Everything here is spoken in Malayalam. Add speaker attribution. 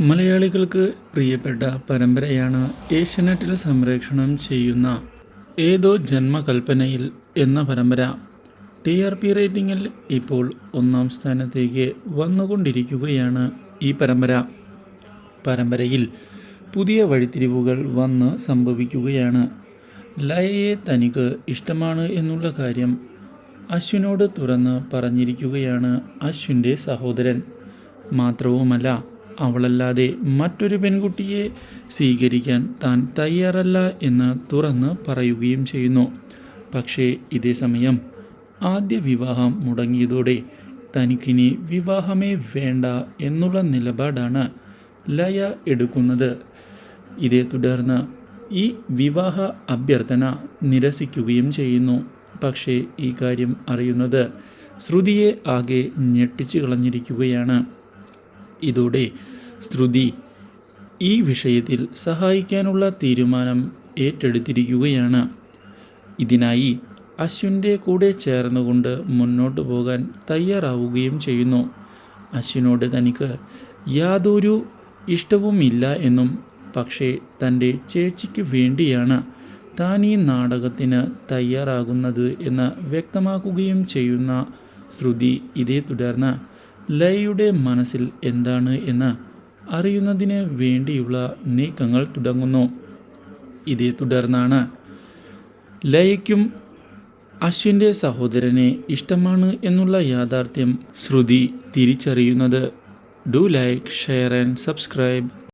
Speaker 1: മലയാളികൾക്ക് പ്രിയപ്പെട്ട പരമ്പരയാണ് ഏഷ്യനെറ്റിൽ സംപ്രേഷണം ചെയ്യുന്ന ഏതോ ജന്മകൽപ്പനയിൽ എന്ന പരമ്പര. ടി ആർ പി റേറ്റിംഗിൽ ഇപ്പോൾ ഒന്നാം സ്ഥാനത്തേക്ക് വന്നുകൊണ്ടിരിക്കുകയാണ് ഈ പരമ്പര. പരമ്പരയിൽ പുതിയ വഴിത്തിരിവുകൾ വന്ന് സംഭവിക്കുകയാണ്. ലയയെ തനിക്ക് ഇഷ്ടമാണ് എന്നുള്ള കാര്യം അശ്വിനോട് തുറന്ന് പറഞ്ഞിരിക്കുകയാണ് അശ്വിന്റെ സഹോദരൻ. മാത്രവുമല്ല അവളല്ലാതെ മറ്റൊരു പെൺകുട്ടിയെ സ്വീകരിക്കാൻ താൻ തയ്യാറല്ല എന്ന് തുറന്ന് പറയുകയും ചെയ്യുന്നു. പക്ഷേ ഇതേ സമയം ആദ്യ വിവാഹം മുടങ്ങിയതോടെ തനിക്കിനി വിവാഹമേ വേണ്ട എന്നുള്ള നിലപാടാണ് ലയ എടുക്കുന്നത്. ഇതേ തുടർന്ന് ഈ വിവാഹ അഭ്യർത്ഥന നിരസിക്കുകയും ചെയ്യുന്നു. പക്ഷേ ഈ കാര്യം അറിയുന്നത് ശ്രുതിയെ ആകെ ഞെട്ടിച്ചു കളഞ്ഞിരിക്കുകയാണ്. ഇതോടെ ശ്രുതി ഈ വിഷയത്തിൽ സഹായിക്കാനുള്ള തീരുമാനം ഏറ്റെടുത്തിരിക്കുകയാണ്. ഇതിനായി അശ്വിന്റെ കൂടെ ചേർന്നുകൊണ്ട് മുന്നോട്ട് പോകാൻ തയ്യാറാവുകയും ചെയ്യുന്നു. അശ്വിനോട് തനിക്ക് യാതൊരു ഇഷ്ടവുമില്ല എന്നും പക്ഷേ തന്റെ ചേച്ചിക്ക് വേണ്ടിയാണ് താൻ ഈ നാടകത്തിന് തയ്യാറാകുന്നത് എന്ന് വ്യക്തമാക്കുകയും ചെയ്യുന്ന ശ്രുതി ഇതേ തുടർന്ന് ലയയുടെ മനസ്സിൽ എന്താണ് എന്ന് അറിയുന്നതിന് വേണ്ടിയുള്ള നീക്കങ്ങൾ തുടങ്ങുന്നു. ഇതേ തുടർന്നാണ് ലയയ്ക്കും അശ്വിന്റെ സഹോദരനെ ഇഷ്ടമാണ് എന്നുള്ള യാഥാർത്ഥ്യം ശ്രുതി തിരിച്ചറിയുന്നത്. Do like share and subscribe.